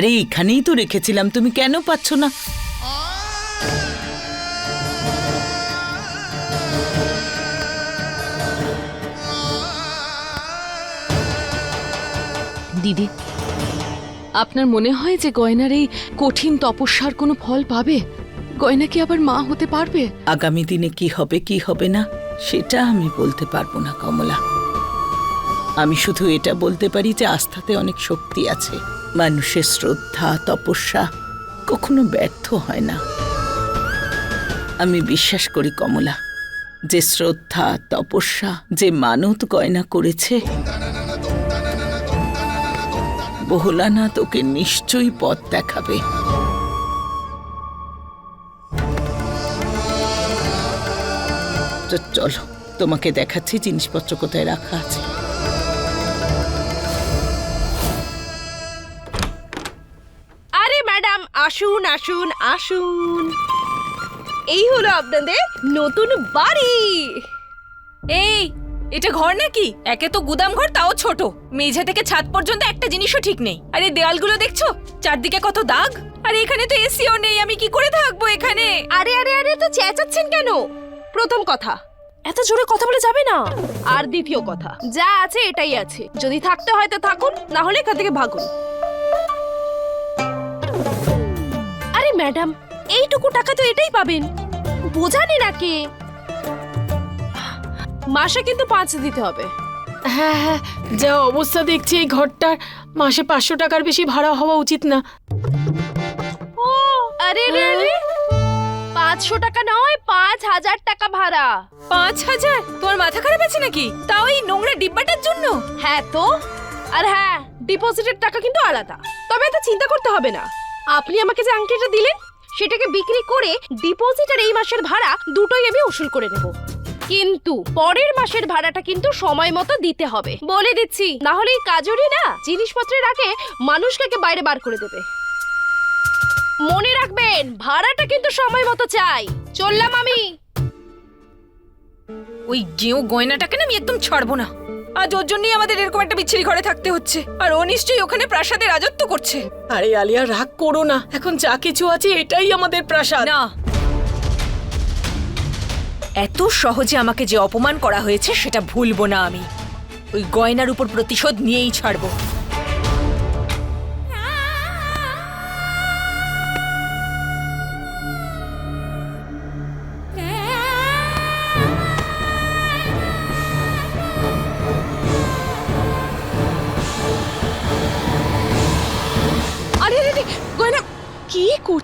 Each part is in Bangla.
আরে এখানেই তো রেখেছিলাম তুমি কেন পাচ্ছ না? দিদি আপনার মনে হয় যে গয়নার এই কঠিন তপস্যার কোনো ফল পাবে? গয়না কি আবার মা হতে পারবে? আগামী দিনে কি হবে কি হবে না সেটা আমি বলতে পারব না কমলা। আমি শুধু এটা বলতে পারি যে আস্থাতে অনেক শক্তি আছে। মানুষের শ্রদ্ধা, তপস্যা কখনো ব্যর্থ হয় না। আমি বিশ্বাস করি, কমলা, যে শ্রদ্ধা, তপস্যা, যে মানত গয়না করেছে, বহুলানা তোকে নিশ্চয়ই পথ দেখাবে। চলো, তোমাকে দেখাচ্ছি, জিনিসপত্র কোথায় রাখা আছে। আসুন আসুন আসুন। এই হলো আপনাদের নতুন বাড়ি। এই এটা ঘর নাকি? একে তো গুদাম ঘর তাও ছোট। মেঝে থেকে ছাদ পর্যন্ত একটা জিনিসও ঠিক নেই। আর এই দেয়ালগুলো দেখছ? চারদিকে কত দাগ। আর এখানে তো এসিও নেই আমি কি করে থাকব এখানে? আরে আরে আরে তো চেঁচাচ্ছেন কেন? প্রথম কথা এত জোরে কথা বলে যাবে না। আর দ্বিতীয় কথা যা আছে এটাই আছে। যদি থাকতে হয় তো থাকুন না হলে এখান থেকে ভাগুন। ম্যাডাম এইটুকু টাকা তো এটাই পাবেন। বোঝানি নাকি মাসে কিন্তু পাঁচ দিতে হবে। হ্যাঁ হ্যাঁ যা অবস্থা দেখছি এই ঘরটার মাসে পাঁচশো টাকার বেশি ভাড়া হওয়া উচিত না। ও আরে রে রে পাঁচশো টাকা নয় পাঁচ হাজার টাকা ভাড়া। পাঁচ হাজার? তোমার মাথা খারাপ আছে নাকি? তাও এই নোংরা ডিব্বাটার জন্য? হ্যাঁ তো। আর হ্যাঁ ডিপোজিটের টাকা কিন্তু আলাদা। তবে এত চিন্তা করতে হবে না। আপনি আমাকে যে আংটিটা দিলেন, সেটাকে বিক্রি করে ডিপোজিট আর এই মাসের ভাড়া দুটোই আমি উসুল করে নেব। কিন্তু পরের মাসের ভাড়াটা কিন্তু সময় মতো দিতে হবে। বলে দিচ্ছি, না হলে কাজরই না, জিনিসপত্রের আগে মানুষকে বাইরে বার করে দেবে। মনে রাখবেন, ভাড়াটা কিন্তু সময় মতো চাই। চললাম আমি। ওই গেও গয়নাটাকে না আমি একদম ছাড়বো না। আজ ওর জন্যই আমাদের এরকম একটা বিচ্ছিরি ঘরে থাকতে হচ্ছে। আর ও নিশ্চয়ই ওখানে প্রাসাদে রাজত্ব করছে। আরে আলিয়া রাগ করো না। এখন যা কিছু আছে এটাই আমাদের প্রাসাদ। না। এত সহজে আমাকে যে অপমান করা হয়েছে সেটা ভুলবো না আমি। ওই গয়নার উপর প্রতিশোধ নিয়েই ছাড়বো।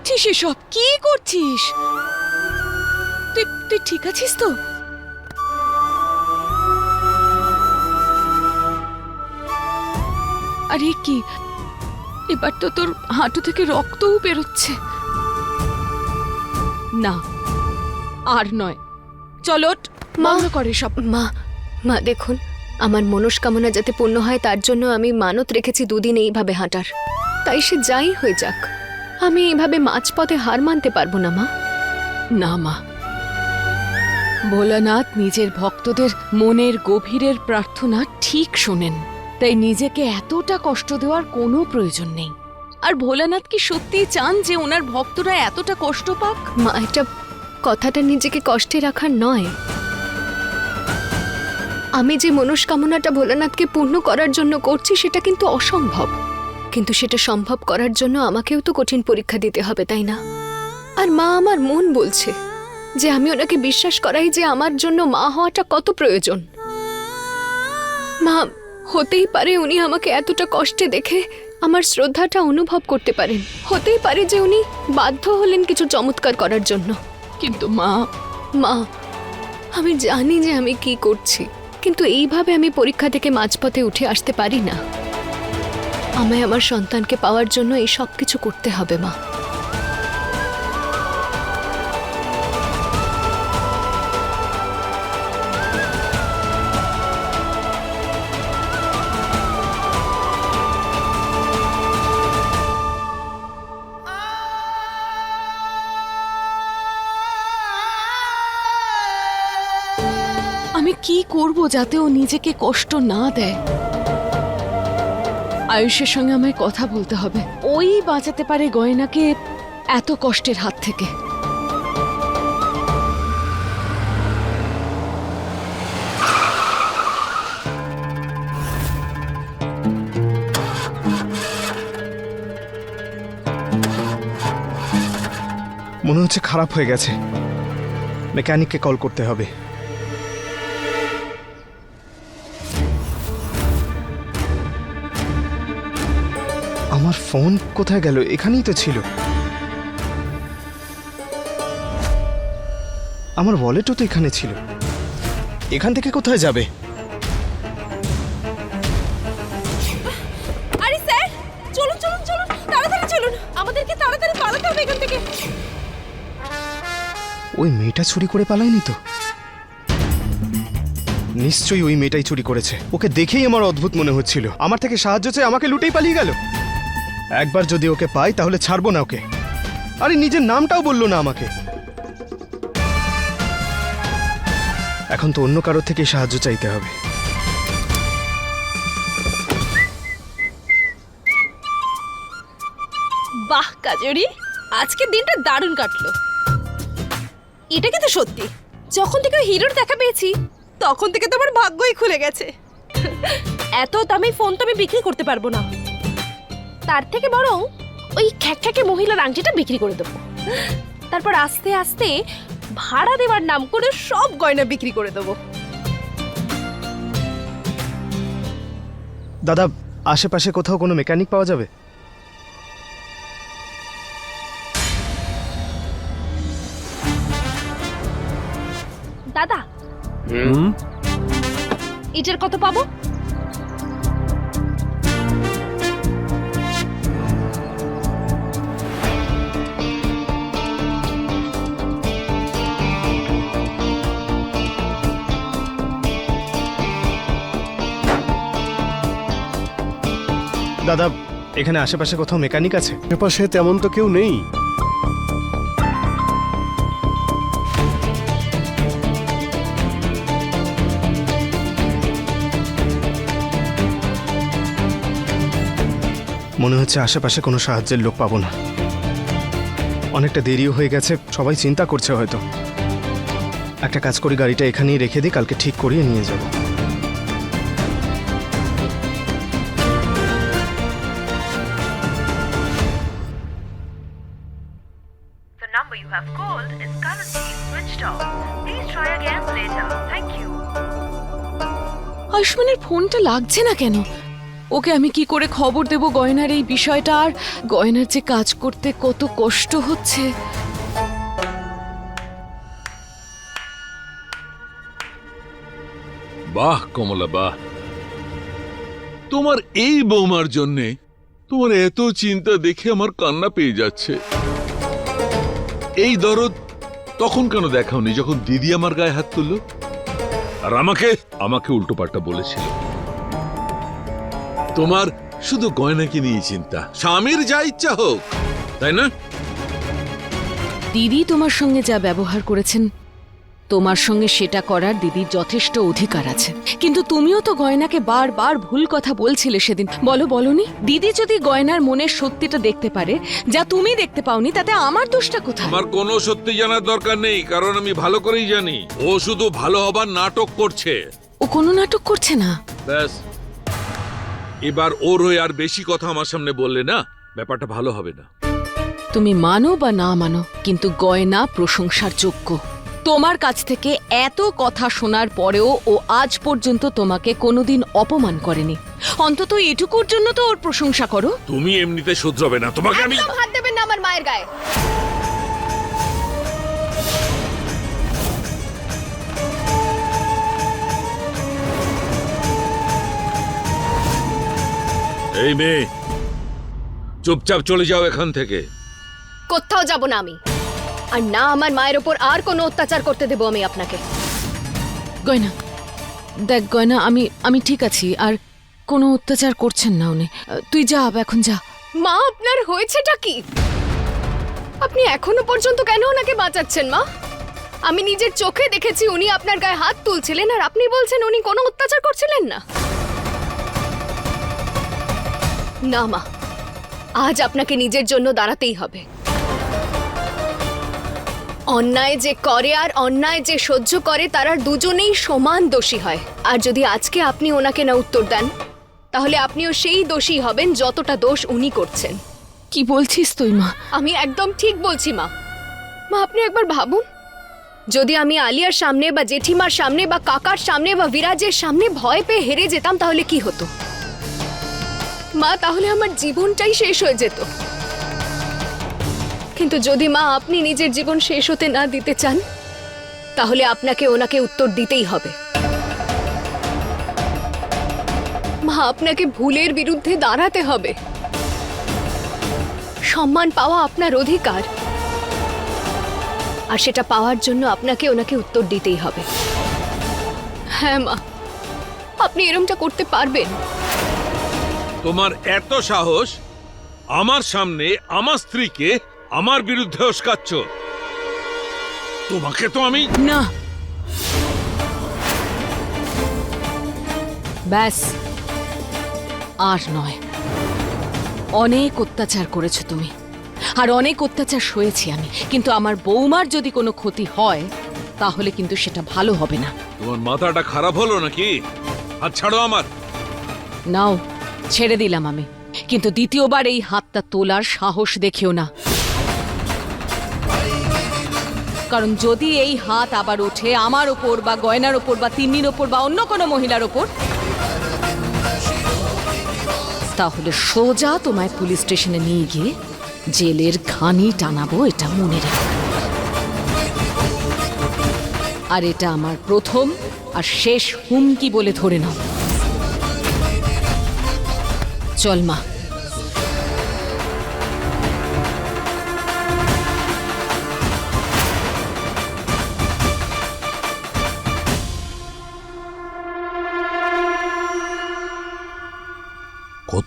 করছিস এসব? কি করছিস? তুই তুই ঠিক আছিস তো? আরে কি? এবার তো তোর হাঁটু থেকে রক্তও বেরোচ্ছে। না আর নয়। চলো বন্ধ করে সব মা মা দেখুন আমার মনস্কামনা যাতে পূর্ণ হয় তার জন্য আমি মানত রেখেছি দুদিন এইভাবে হাঁটার। তাই সে যাই হয়ে যাক। আমি এইভাবে মাঝপথে হার মানতে পারব না, মা। না, মা। ভোলানাথ নিজের ভক্তদের মনের গভীরের প্রার্থনা ঠিক শোনেন। তাই নিজেকে এতটা কষ্ট দেওয়ার কোনো প্রয়োজন নেই। আর ভোলানাথ কি সত্যিই চান যে ওনার ভক্তরা এতটা কষ্ট পাক? মা, এটা কথাটা নিজেকে কষ্টে রাখার নয়। আমি যে মনস্কামনাটা ভোলানাথকে পূর্ণ করার জন্য করছি সেটা কিন্তু অসম্ভব। কিন্তু সেটা সম্ভব করার জন্য আমাকেও তো কঠিন পরীক্ষা দিতে হবে, তাই না? আর মা আমার মন বলছে যে আমি ওনাকে বিশ্বাস করাই যে আমার জন্য মা হওয়াটা কত প্রয়োজন। মা, হতেই পারে উনি আমাকে এতটা কষ্টে দেখে আমার শ্রদ্ধাটা অনুভব করতে পারেন। হতেই পারে যে উনি বাধ্য হলেন কিছু চমৎকার করার জন্য। কিন্তু মা মা, আমি জানি যে আমি কি করছি, কিন্তু এইভাবে আমি পরীক্ষা থেকে মাঝপথে উঠে আসতে পারি না। আমায় আমার সন্তানকে পাওয়ার জন্য এই সব কিছু করতে হবে, মা। আমি কি করব যাতে ও নিজেকে কষ্ট না দেয়? আয়ুষের সঙ্গে আমায় কথা বলতে হবে। ওই বাঁচাতে পারে গয়নাকে এত কষ্টের হাত থেকে। মনে হচ্ছে খারাপ হয়ে গেছে। মেকানিককে কল করতে হবে। ফোন কোথায় গেল? এখানেই তো ছিল। আমার ওয়ালেটও তো এখানে ছিল। এখান থেকে কোথায় যাবে? আরে স্যার চলুন চলুন চলুন তাড়াতাড়ি চলুন। আমাদেরকে তাড়াতাড়ি পালাতে হবে এখান থেকে। ওই মেয়েটা চুরি করে পালায়নি তো? নিশ্চয়ই ওই মেয়েটাই চুরি করেছে। ওকে দেখেই আমার অদ্ভুত মনে হচ্ছিল। আমার থেকে সাহায্য চেয়ে আমাকে লুটেই পালিয়ে গেল। একবার যদি ওকে পাই, তাহলে ছাড়বো না ওকে। আরে, নিজের নামটাও বলল না আমাকে। এখন তো অন্য কারোর থেকে সাহায্য চাইতে হবে। বাহ, কাজরি আজকের দিনটা দারুণ কাটলো। এটা কিন্তু সত্যি। যখন থেকে হিরোর দেখা পেয়েছি, তখন থেকে তো আমার ভাগ্যই খুলে গেছে। এত দামি ফোন তো আমি বিক্রি করতে পারব না। তার থেকে বরং ওই খ্যাকখ্যাকে মহিলার আংটিটা বিক্রি করে দেবো। তারপর আস্তে আস্তে ভাড়া দেওয়ার নাম করে সব গয়না বিক্রি করে দেবো। দাদা আশেপাশে কোথাও কোনো মেকানিক পাওয়া যাবে? দাদা এটার কত পাবো? দাদা এখানে আশেপাশে কোথাও মেকানিক আছে? আশেপাশে তেমন তো কেউ নেই। মনে হচ্ছে আশেপাশে কোনো সাহায্যের লোক পাবো না। অনেকটা দেরিও হয়ে গেছে সবাই চিন্তা করছে হয়তো। একটা কাজ করি গাড়িটা এখানেই রেখে দিই কালকে ঠিক করিয়ে নিয়ে যাব। Switched off. Please try again later. Thank you. আয়ুষ্মানের ফোনটা লাগছে না কেন ওকে আমি কি করে খবর দেব গয়নার এই বিষয়টা আর গয়নার যে কাজ করতে কত কষ্ট হচ্ছে বাহ কমলা বাহ তোমার এই বৌমার জন্যে তোমার এত চিন্তা দেখে আমার কান্না পেয়ে যাচ্ছে এই দরদ তখন কেন দেখাওনি যখন দিদি আমার গায়ে হাত তুলল? আর আমাকে আমাকে উল্টোপাল্টা বলেছিল। তোমার শুধু গয়নাকে নিয়ে চিন্তা, স্বামীর যা ইচ্ছা হোক, তাই না? দিদি তোমার সঙ্গে যা ব্যবহার করেছেন তোমার সঙ্গে সেটা করার দিদির যথেষ্ট অধিকার আছে। কিন্তু তুমিও তো গয়নাকে বারবার ভুল কথা বলছিলে সেদিন। বলো বলনি? দিদি যদি গয়নার মনের সত্যিটা দেখতে পারে যা তুমি দেখতে পাওনি তাতে আমার দোষটা কোথায়? আমার কোনো সত্যি জানার দরকার নেই কারণ আমি ভালো করেই জানি। ও শুধু ভালো হবার নাটক করছে। ও কোনো নাটক করছে না? ব্যাস। এবার ওর হয়ে আর বেশি কথা আমার সামনে বললে না ব্যাপারটা ভালো হবে না। তুমি মানো বা না মানো কিন্তু গয়না প্রশংসার যোগ্য। তোমার কাছ থেকে এত কথা শোনার পরেও ও আজ পর্যন্ত তোমাকে কোনোদিন অপমান করেনি। অন্তত এটুকুর জন্য তো ওর প্রশংসা করো। তুমি এমনিতে শুধরবে না তোমাকে আমি হাত দেবেন না আমার মায়ের গায়ে। এই মেয়ে চুপচাপ চলে যাও এখান থেকে। কোথাও যাব না আমি। আর না আমার মায়ের ওপর আর কোনো অত্যাচার করতে দেবো আমি আপনাকে। গয়না দেখ গয়না আমি আমি ঠিক আছি আর কোনো অত্যাচার করছেন না উনি। তুই যা এখন যা। মা আপনার হয়েছেটা কি? আপনি এখনও পর্যন্ত কেন ওনাকে বাঁচাচ্ছেন মা? আমি নিজের চোখে দেখেছি উনি আপনার গায়ে হাত তুলছিলেন আর আপনি বলছেন উনি কোনো অত্যাচার করছিলেন না। না মা আজ আপনাকে নিজের জন্য দাঁড়াতেই হবে। অন্যায় যে করে আর অন্যায় যে সহ্য করে তারা দুজনেই সমান দোষী হয়। আর যদি আজকে আপনি ওনাকে না উত্তর দেন তাহলে আপনিও সেই দোষী হবেন যতটা দোষ উনি করছেন। কি বলছিস তুই মা? আমি একদম ঠিক বলছি মা। মা আপনি একবার ভাবুন। যদি আমি আলিয়ার সামনে বা জেঠিমার সামনে বা কাকার সামনে বা বিরাজের সামনে ভয় পেয়ে হেরে যেতাম তাহলে কি হতো? মা তাহলে আমার জীবনটাই শেষ হয়ে যেত। কিন্তু যদি মা আপনি নিজের জীবন শেষ হতে না দিতে চান, তাহলে আপনাকে ওনাকে উত্তর দিতেই হবে। মা, আপনাকে ভুলের বিরুদ্ধে দাঁড়াতে হবে। সম্মান পাওয়া আপনার অধিকার। আর সেটা পাওয়ার জন্য আপনাকে ওনাকে উত্তর দিতেই হবে। হ্যাঁ মা, আপনি এরমটা করতে পারবেন। তোমার এত সাহস, আমার সামনে আমার স্ত্রীকে আমার বিরুদ্ধে উস্কাচ্ছ। তোমাকে তো আমি না। ব্যাস। আর নয়। অনেক অত্যাচার করেছ তুমি। আর অনেক অত্যাচার সয়েছি আমি। কিন্তু আমার বৌমার যদি কোনো ক্ষতি হয় তাহলে কিন্তু সেটা ভালো হবে না। তোমার মাথাটা খারাপ হলো নাকি? হাত ছাড়ো আমার। নাও ছেড়ে দিলাম আমি। কিন্তু দ্বিতীয়বার এই হাতটা তোলার সাহস দেখিও না। কারণ যদি এই হাত আবার ওঠে আমার ওপর বা গয়নার ওপর বা তিন্নির ওপর বা অন্য কোনো মহিলার ওপর, তাহলে সোজা তোমায় পুলিশ স্টেশনে নিয়ে গিয়ে জেলের ঘানি টানাবো, এটা মনে রেখো। আর এটা আমার প্রথম আর শেষ হুমকি বলে ধরে নাও। চল মা।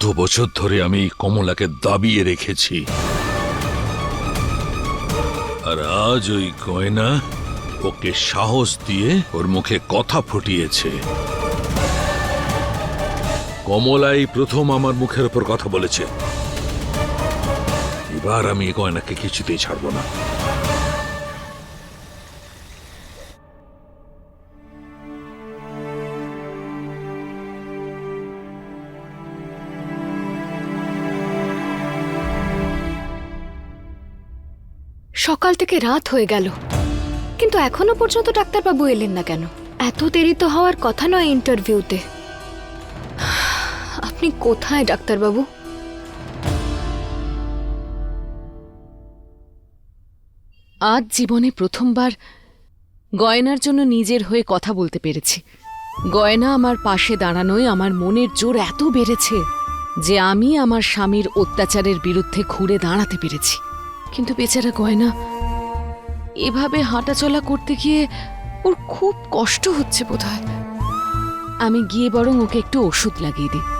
কত বছর ধরে আমি কমলাকে দাবিয়ে রেখেছি। আর আজ ওই গয়না ওকে সাহস দিয়ে ওর মুখে কথা ফুটিয়েছে। কমলাই প্রথম আমার মুখের উপর কথা বলেছে। এবার আমি গয়নাকে কিছুতেই ছাড়বো না। সকাল থেকে রাত হয়ে গেল। কিন্তু এখনও পর্যন্ত ডাক্তারবাবু এলেন না কেন? এত দেরি তো হওয়ার কথা নয় ইন্টারভিউতে। আপনি কোথায়, ডাক্তারবাবু? আজ জীবনে প্রথমবার গয়নার জন্য নিজের হয়ে কথা বলতে পেরেছি। গয়না আমার পাশে দাঁড়ানোয় আমার মনের জোর এত বেড়েছে যে আমি আমার স্বামীর অত্যাচারের বিরুদ্ধে ঘুরে দাঁড়াতে পেরেছি। কিন্তু বেচারা গয়না। এভাবে হাঁটা চলা করতে গিয়ে ওর খুব কষ্ট হচ্ছে বোধহয়। আমি গিয়ে বরং ওকে একটু ওষুধ লাগিয়ে দিই।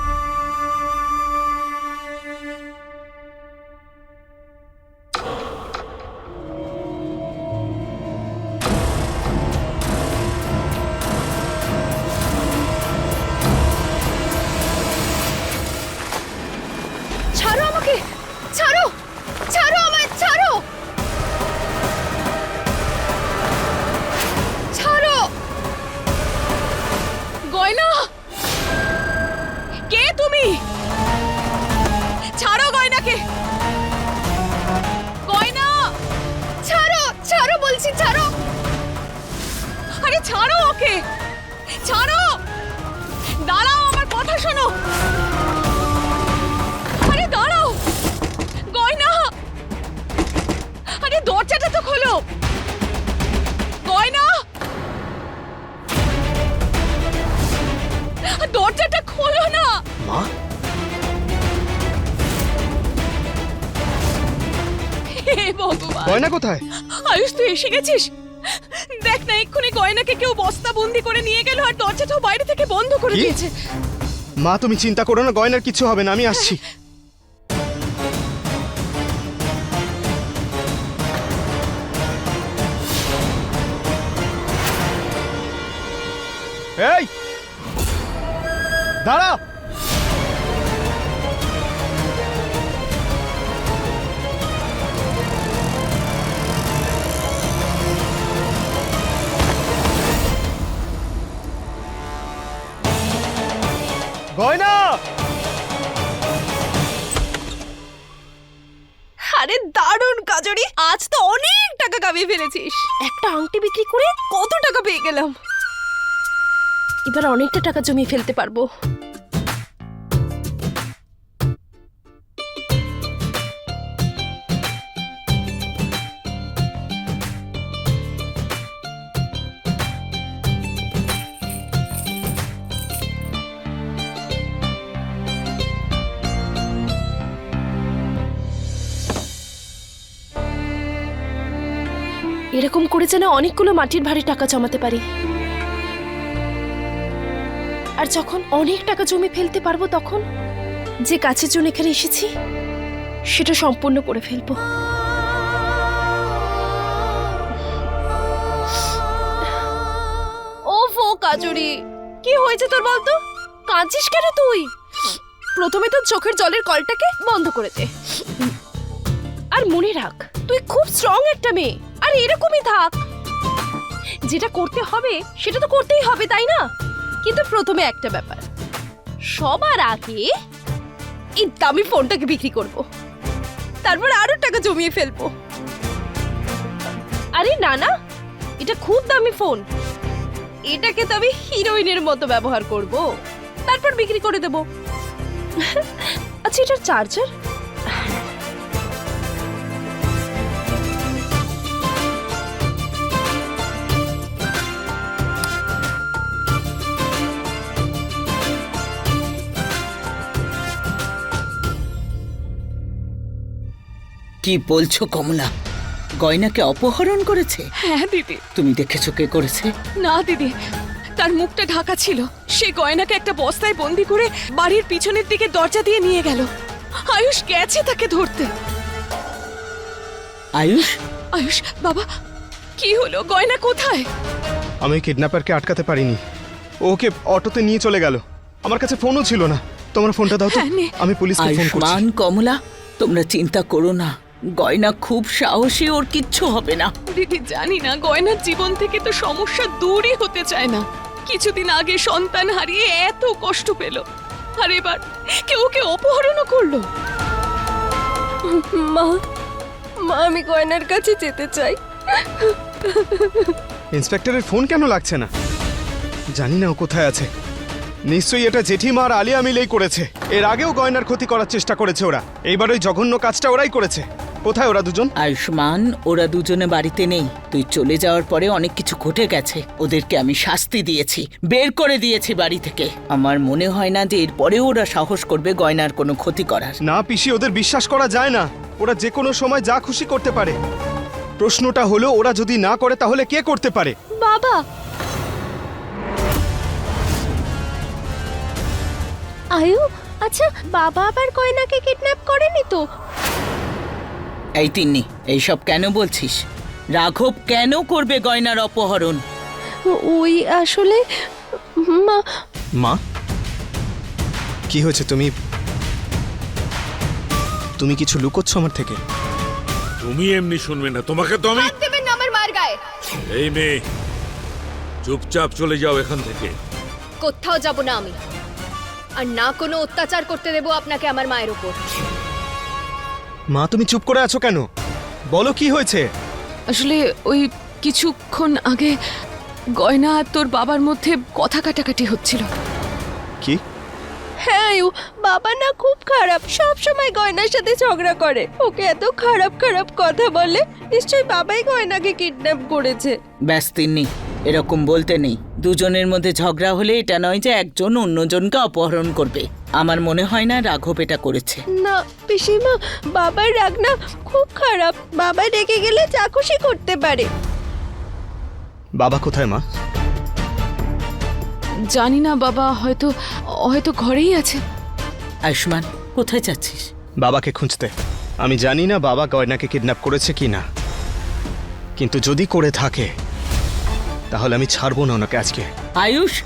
শোনো। আরে দাঁড়াও। গয়না। আরে দরজাটা তো খোলো। গয়না। দরজাটা খোলো না। মা? হে ভগবান। গয়না কোথায়? আয়ুষ তুই এসে গেছিস? দেখ না এক্ষুনি গয়নাকে কেউ বস্তা বন্দি করে নিয়ে গেল আর দরজাটাও বাইরে থেকে বন্ধ করে দিয়েছে। মা তুমি চিন্তা করো না গয়নার কিছু হবে না আমি আসছি। এই! দাঁড়া এবার অনেকটা টাকা জমিয়ে ফেলতে পারব। এরকম করে যেন অনেকগুলো মাটির ভারী টাকা জমাতে পারি। আর যখন অনেক টাকা জমি ফেলতে পারব তখন যে কাছের জন্য এখানে এসেছি সেটা সম্পূর্ণ করে ফেলব। ও ফো কাজুরি কি হয়েছে তোর বলতো? কাঁদছিস কেন তুই? প্রথমে তোর চোখের জলের কলটাকে বন্ধ করে দে। আর মনে রাখ তুই খুব স্ট্রং একটা মেয়ে। আর, এরকমই থাক। যেটা করতে হবে, সেটা তো করতেই হবে, তাই না? কিন্তু প্রথমে একটা ব্যাপার। সবার আগে এই দামি ফোনটাকে বিক্রি করব। তারপর আরও টাকা জমিয়ে ফেলব। আরে, না না, এটা খুব দামি ফোন। এটাকে তো আমি হিরোইনের মতো ব্যবহার করব। তারপর বিক্রি করে দেব। আচ্ছা এটার চার্জার? কি বলছো কমলা? গয়নাকে অপহরণ করেছে? হ্যাঁ দিদি। তুমি দেখেছ কে করেছে? না দিদি। তার মুখটা ঢাকা ছিল। সে গয়নাকে একটা বস্তায় বন্দি করে বাড়ির পিছনের দিকে দরজা দিয়ে নিয়ে গেল। আয়ুষ গেছে তাকে ধরতে। আয়ুষ? আয়ুষ বাবা কি হলো? গয়না কোথায়? আমি কিডন্যাপারকে আটকাতে পারিনি। ওকে অটোতে নিয়ে চলে গেল। আমার কাছে ফোনও ছিল না। তোমার ফোনটা দাও তো। হ্যাঁ, আমি পুলিশকে ফোন করছি। কমলা তোমরা চিন্তা করো না। গয়না খুব সাহসী ওর কিচ্ছু হবে না। দিদি জানি না গয়নার জীবন থেকে তো সমস্যা দূরই হতে চায় না। কিছুদিন আগে সন্তান হারিয়ে এত কষ্ট পেল। আর এবার কেউ ওকে অপহরণও করল। মা মা আমি গয়নার কাছে যেতে চাই। ইন্সপেক্টরের ফোন কেন লাগছে না? জানি না ও কোথায় আছে। নিশ্চয়ই এটা জেঠিমা আর আলিয়া মিলেই করেছে। এর আগেও গয়নার ক্ষতি করার চেষ্টা করেছে ওরা। এইবার ওই জঘন্য কাজটা ওরাই করেছে। কোথায় ওরা দুজন? আয়ুষ্মান ওরা দুজনে বাড়িতে নেই। তুই চলে যাওয়ার পরে অনেক কিছু ঘটে গেছে। ওদেরকে আমি শাস্তি দিয়েছি। বের করে দিয়েছি বাড়ি থেকে। আমার মনে হয় না যে এরপরেও ওরা সাহস করবে গয়নার কোনো ক্ষতি করার। না পিসি ওদের বিশ্বাস করা যায় না। ওরা যে কোনো সময় যা খুশি করতে পারে। প্রশ্নটা হলো ওরা যদি না করে তাহলে কে করতে পারে? বাবা! আয়ু আচ্ছা বাবা আবার গয়নাকে কিডন্যাপ করেনি তো? এই তিন্নি এইসব কেন বলছিস? রাঘব কেন করবে গয়নার অপহরণ? ওই আসলে মা মা? কি হয়েছে তুমি? তুমি কিছু লুকোচ্ছ আমার থেকে? তুমি এমনি শুনবে না তোমাকে তো আমি দেবেন না আমার মার গায়ে। এই মেয়ে চুপচাপ চলে যাও এখান থেকে। কোথাও যাব না আমি। আর না কোনো অত্যাচার করতে দেব আপনাকে আমার মায়ের উপর। মা তুমি চুপ করে আছো কেন? বলো কি হয়েছে? আসলে ওই কিছুক্ষণ আগে গয়না আর তোর বাবার মধ্যে কথা কাটাকাটি হচ্ছিল। কি? হ্যাঁ আয়ু বাবা না খুব খারাপ সব সময় গয়নার সাথে ঝগড়া করে। ওকে এত খারাপ খারাপ কথা বলে নিশ্চয়ই বাবাই গয়নাকে কিডন্যাপ করেছে। ব্যাস তিন্নি। এরকম বলতে নেই। দুজনের মধ্যে ঝগড়া হলে এটা নয় যে একজন অন্যজনকে অপহরণ করবে। আমার মনে হয় না রাঘব এটা করেছে। না পিসিমা বাবার রাগ না খুব খারাপ। বাবা রেগে গেলে খুশি করতে পারে। বাবা কোথায় মা? জানি না বাবা হয়তো হয়তো ঘরেই আছে। আয়ুষ্মান কোথায় যাচ্ছিস? বাবাকে খুঁজতে। আমি জানি না বাবা গয়নাকে কিডন্যাপ করেছে কি না কিন্তু যদি করে থাকে তাহলে আমি ছাড়বো না ওনাকে আজকে। আয়ুষ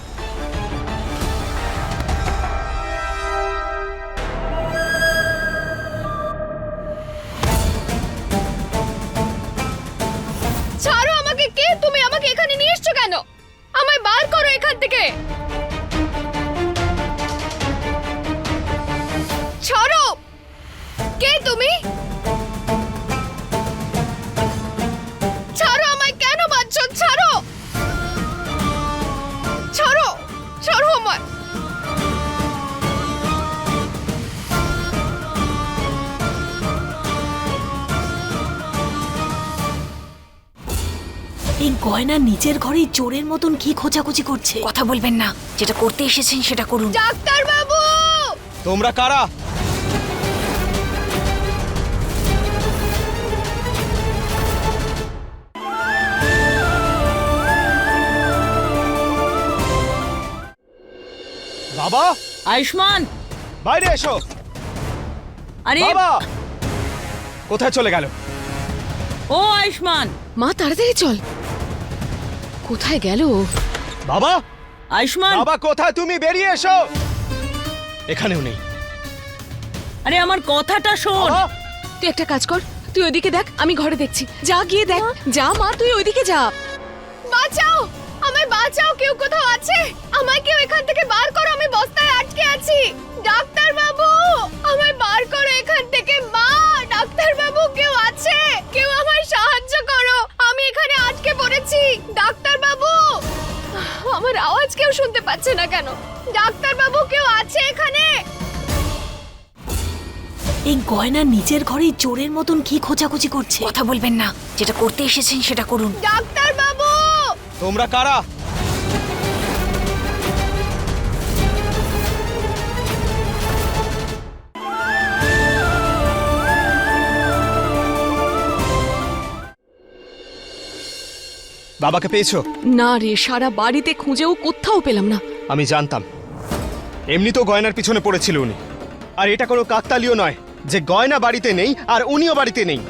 এই গয়না নিজের ঘরে চোরের মতন কি খোঁজাখুঁজি করছে? কথা বলবেন না। যেটা করতে এসেছেন সেটা করুন। ডাক্তার বাবু তোমরা কারা? বাবা! আয়ুষ্মান! বাইরে এসো! আরে! বাবা! কোথায় চলে গেল? ও আয়ুষ্মান! মা তাড়াতাড়ি চল। কোথায় গেল বাবা! আয়ুষ্মান! বাবা কোথায় তুমি? বেরিয়ে এসো! এখানেও নেই। আরে আমার কথাটা শোন! তুই একটা কাজ কর তুই ওইদিকে দেখ আমি ঘরে দেখছি। যা গিয়ে দেখ যা মা তুই ওইদিকে যা। বাঁচাও! আমায় বাঁচাও কেউ কোথাও আছে? আমায় কেউ এখান থেকে বার করো আমি বস্তায় আটকে আছি। ডাক্তার বাবু আমায় বার করো এখান থেকে। মা ডাক্তার বাবু কেউ আছে? কেউ আমায় এখানে আটকে পড়েছি। ডাক্তার বাবু আমার আওয়াজ কেউ শুনতে পাচ্ছে না কেন? ডাক্তার বাবু কেউ আছে এখানে? এই গয়না নিচের ঘরে চোরের মতন কি খোঁজাখুঁজি করছে? কথা বলবেন না। যেটা করতে এসেছেন সেটা করুন। ডাক্তার বাবু তোমরা কারা? বাবাকে পেয়েছ? না রে সারা বাড়িতে খুঁজেও কোথাও পেলাম না। আমি জানতাম। এমনিতেও গয়নার পিছনে পড়েছিল উনি। আর এটা কোনো কাকতালিও নয় যে গয়না বাড়িতে নেই আর উনিও বাড়িতে নেই।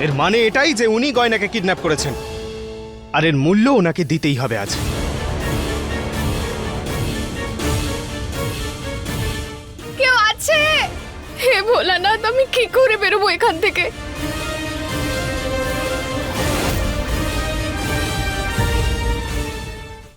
এর মানে এটাই যে উনি গয়নাকে কিডন্যাপ করেছেন। আর এর মূল্য ওনাকে দিতেই হবে আজ। কেউ আছে? হে ভোলানাথ আমি কি করে বেরোবো এখান থেকে?